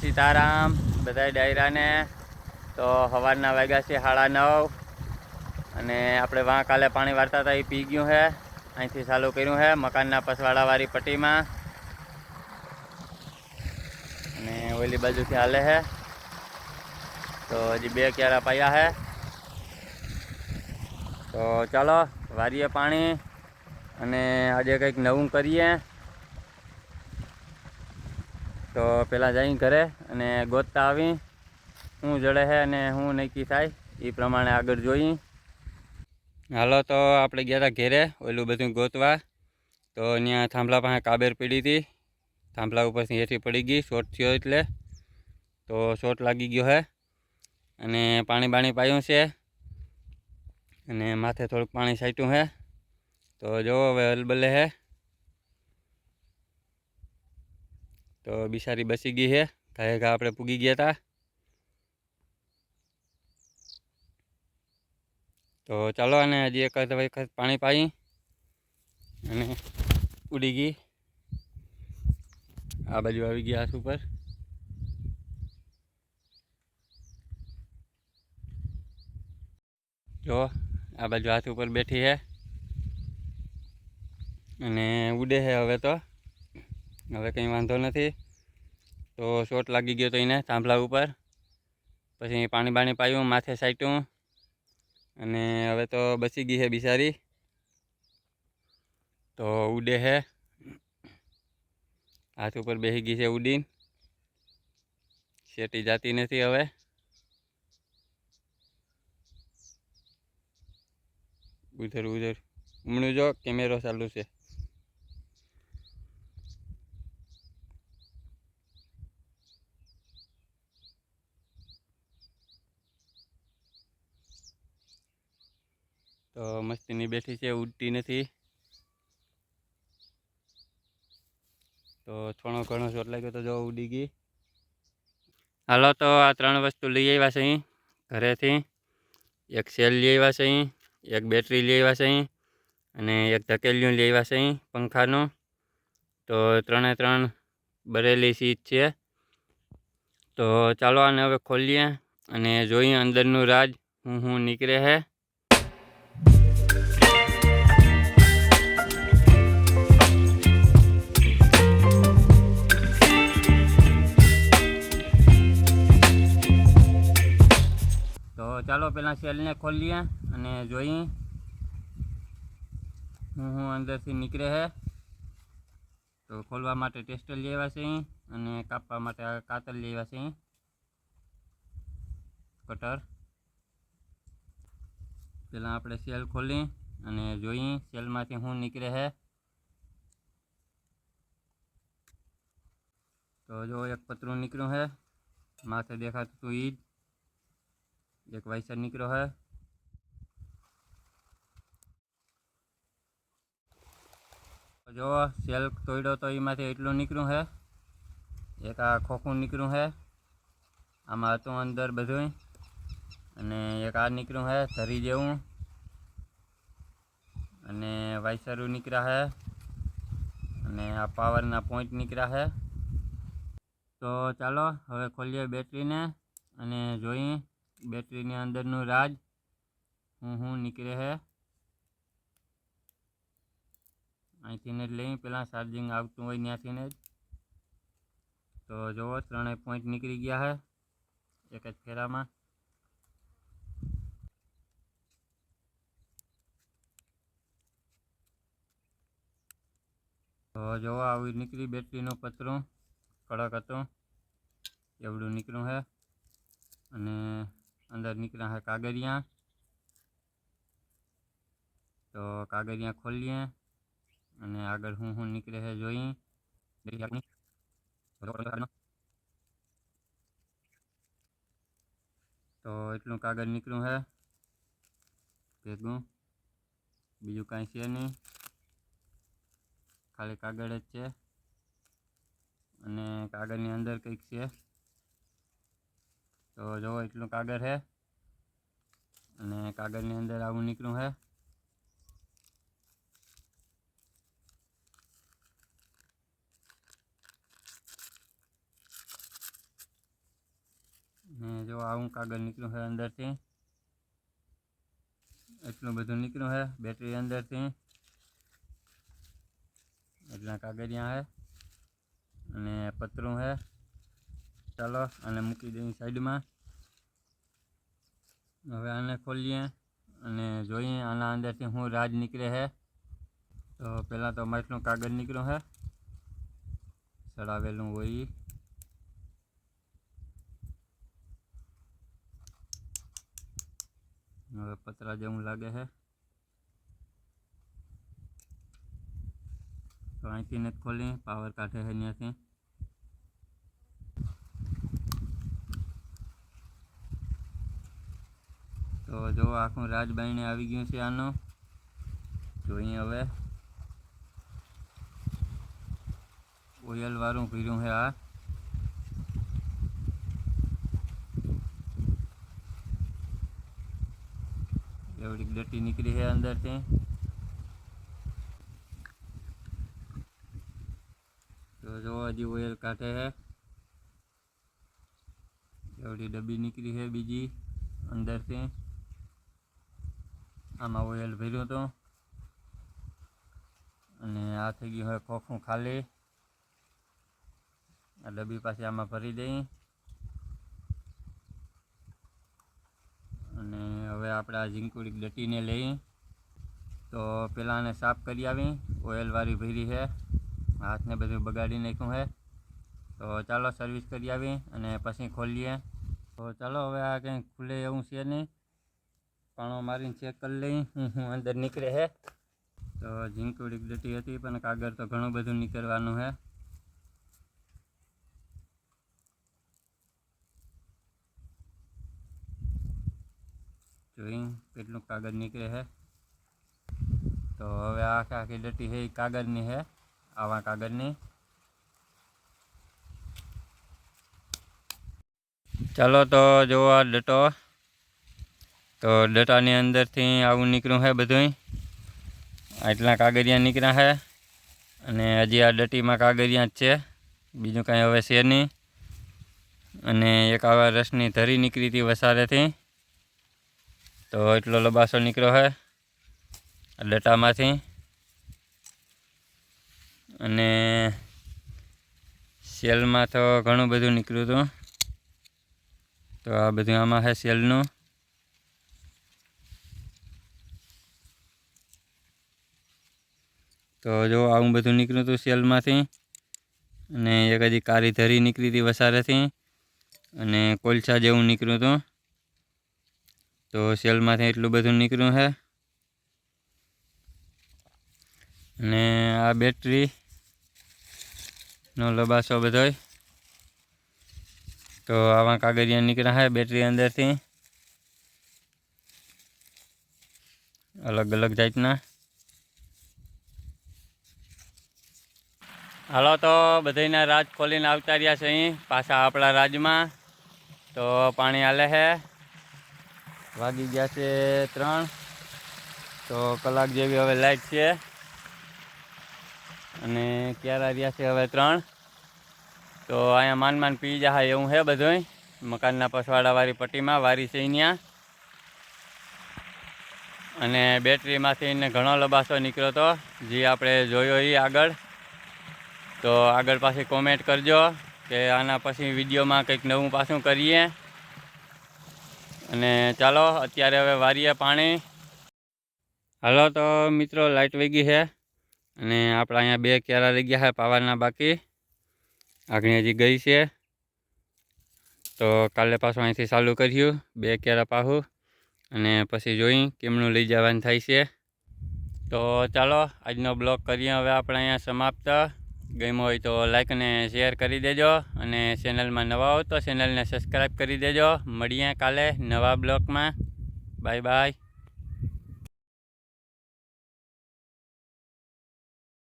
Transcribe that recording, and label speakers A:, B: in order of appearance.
A: સીતારામ બધા ડાયરાને. તો સવારના વાગ્યા છે સાડા નવ અને આપણે વાં કાલે પાણી વાળતા હતા એ પી ગયું છે અહીંથી ચાલુ કર્યું છે મકાનના પસવાડાવાળી પટ્ટીમાં. અને ઓલી બાજુથી હાલે છે તો હજી બે ક્યારા પાયા છે તો ચાલો, વારીએ પાણી અને આજે કંઈક નવું કરીએ. તો પહેલાં જઈ ઘરે અને ગોતતા આવી શું જડે છે અને શું નક્કી થાય, એ પ્રમાણે આગળ જોઈ હાલો તો આપણે ગયા હતા ઘેરે, ઓલું બધું ગોતવા. તો ત્યાં થાંભલા પાસે કાબેર પડી હતી. થાંભલા ઉપરથી હેઠી પડી ગઈ શોટ થયો એટલે. તો શોટ લાગી ગયો છે અને પાણી બાણી પાયું છે. અને માથે થોડુંક પાણી છાંટ્યું છે તો જો હવે હલબલે છે તો બિસારી બસી ગઈ છે ઘાએ ઘા આપણે પૂગી ગયા હતા તો ચાલો અને હજી એક વખત પાણી પાઈ અને ઉડી ગઈ. આ બાજુ આવી ગયા હાથ ઉપર. જો, આ બાજુ હાથ ઉપર બેઠી છે અને ઉડે છે હવે તો. હવે કંઈ વાંધો નથી. તો શોટ લાગી ગયો તો એને થાંભલા ઉપર. પછી પાણી બાણી પાયું, માથે સાટ્યું અને હવે તો બચી ગઈ છે બિચારી. તો ઉડે છે હાથ ઉપર બેસી ગઈ છે ઉડીન. શેટી જાતી નથી હવે. ઉધર ઉધર. હમણાં જો, કેમેરો ચાલુ છે. તો મસ્તીની બેઠી છે, ઉડતી નથી. તો થોડો ઘણો શોટ લાગ્યો તો જો ઉડી ગઈ. હાલો તો આ ત્રણ વસ્તુ લઈ આવ્યા છે અહીં, ઘરેથી. એક સેલ લઈ આવ્યા છે અહીં, એક બેટરી લઈ આવ્યા છે અહીં, અને એક ધકેલિયું લઈ આવ્યા છે અહીં પંખાનું. તો ત્રણે ત્રણ બરેલી સીટ છે. તો ચાલો આને હવે ખોલીએ અને જોઈએ અંદરનું રાજ, હું હું નીકળે છે ચાલો પહેલાં સેલને ખોલીએ અને જોઈએ. હું હું અંદરથી નીકળે છે તો ખોલવા માટે ટેસ્ટર લઈ આવ્યા અને કાપવા માટે કાતર લઈ આવ્યા કટર. પહેલાં આપણે સેલ ખોલી અને જોઈએ સેલમાંથી હું નીકળે છે તો જો એક પતરું નીકળ્યું છે માથે દેખાતું હતું ઈ જ એક વાઇસર નીકળ્યો છે જો સેલ તોડ્યો તો એમાંથી એટલું નીકળ્યું છે એક આ ખોખું નીકળ્યું છે આમાં હતું અંદર બધું અને એક આ નીકળ્યું છે ધરી જેવું અને વાઇસરું નીકળ્યા છે અને આ પાવરના પોઈન્ટ નીકળ્યા છે તો ચાલો હવે ખોલીએ બેટરીને અને જોઈએ બેટરીની અંદરનું રાજ. હું હું નીકળે છે અહીંથી ને જ લઈ પહેલાં ચાર્જિંગ આવતું હોય ત્યાંથી ને જ. તો જુઓ ત્રણેય પોઈન્ટ નીકળી ગયા હે. એક જ ફેરામાં. તો જુઓ આવી નીકળી બેટરીનું પતરું. કડક હતું. એવડું નીકળ્યું હે. અને અંદર નીકળ્યા છે કાગળિયા. તો કાગળિયા ખોલીએ અને આગળ હું હું નીકળે છે જોઈ. તો એટલું કાગળ નીકળ્યું છે ભેગું. બીજું કાંઈ છે નહીં. ખાલી કાગળ જ છે. અને કાગળની અંદર કંઈક છે. તો જુઓ એટલું કાગળ છે અને કાગળની અંદર આવું નીકળ્યું છે ને જો આવું કાગળ નીકળ્યું છે અંદરથી એટલું બધું નીકળ્યું છે બેટરી અંદરથી એટલા કાગળિયા છે અને પતરું છે ચાલો, આને મૂકી દઈએ સાઈડમાં. હવે આને ખોલીએ અને જોઈએ આના અંદરથી હું રાજ નીકળે છે તો પહેલાં તો માટલું કાગળ નીકળ્યો છે ચડાવેલું હોય. હવે પતરા જેવું લાગે છે તો અહીંથી નથી ખોલી પાવર કાઢે છે ત્યાંથી તો જો આખું રાજબાઈને આવી ગયું છે આનું. જોઈએ હવે. ઓયલ વાળું પીર્યું છે આ. એવડી ડટી નીકળી છે અંદરથી. તો જો હજી ઓઇલ કાઢે છે. એવડી ડબ્બી નીકળી છે બીજી અંદરથી. આમાં ઓઇલ ભર્યું હતું. અને આ થઈ ગયું હવે ખોખું ખાલી. આ ડબ્બી પાસે આમાં ભરી દઈ. અને હવે આપણે આ ઝીંકુડી ડટીને લઈ. તો પહેલાં આને સાફ કરી આવી. ઓઇલવાળી ભરી છે. હાથને બધું બગાડી નાખ્યું છે. તો ચાલો સર્વિસ કરી આવી અને પછી ખોલીએ. તો ચાલો હવે આ કંઈ ખુલે એવું છે નહીં. પાણો મારીને ચેક કરી લઈ. હું હું અંદર નીકળે હે. તો ઝીંકુડી ડટી હતી, પણ કાગળ તો ઘણું બધું નીકળવાનું છે જોઈ, કેટલું કાગળ નીકળે હે. તો હવે આખી આખી ડટી હે કાગળની છે આવા કાગળની. ચાલો તો જોવા ડટો તો ડટાની અંદરથી આવું નીકળ્યું છે બધું આટલા કાગળિયા નીકળ્યા છે અને હજી આ ડટીમાં કાગળિયા જ છે. બીજું કાંઈ હવે છે નહીં. અને એક આવા રસની ધરી નીકળી હતી વસારેથી. તો એટલો લબાસો નીકળ્યો છે આ ડટામાંથી. અને સેલમાં તો ઘણું બધું નીકળ્યું હતું. તો આ બધું આમાં છે સેલનું. તો જો આવું બધું નીકળ્યું હતું સેલમાંથી અને એક હજી કાળી ધરી નીકળી હતી વસારેથી, અને કોલસા જેવું નીકળ્યું હતું તો સેલમાંથી એટલું બધું નીકળ્યું છે અને આ બેટરીનો લબાસો બધોય, તો આવા કાગળિયા નીકળ્યા છે બેટરી અંદરથી. અલગ અલગ જાતના. હાલો તો બધાના રાજ ખોલીને આવતા રહ્યા છે અહીં, પાછા આપણા રાજમાં. તો પાણી હાલે છે. વાગી ગયા છે ત્રણ. તો કલાક જેવી હવે લાઈટ છે. અને ક્યારે રહ્યા છે હવે ત્રણ. તો અહીંયા માન માન પી જાય એવું છે બધું મકાનના પસવાડાવાળી પટ્ટીમાં, વારી છે અહીંયા. અને બેટરીમાંથી ઘણો લબાસો નીકળ્યો હતો જે આપણે જોયો એ આગળ. તો આગળ પાછી કોમેન્ટ કરજો કે આના પછી વિડીયોમાં કંઈક નવું પાછું કરીએ. અને ચાલો, અત્યારે હવે વારીએ પાણી. હાલો, તો મિત્રો લાઇટ વેગી છે. અને આપણા અહીંયા બે કેરા રહી ગયા છે પાવાના બાકી. આગળ હજી ગઈ છે. તો કાલે પાછું અહીંથી ચાલુ કર્યું, બે કેરા પાહું. અને પછી જોઈ કેમનું લઈ જવાનું થાય છે. તો ચાલો, આજનો બ્લોગ કરીએ હવે આપણે અહીંયા સમાપ્ત. ગમ્યો હોય તો લાઈક અને શેર કરી દેજો અને ચેનલમાં નવા હો તો ચેનલને સબસ્ક્રાઈબ કરી દેજો. મળીએ કાલે નવા બ્લોગમાં. Bye bye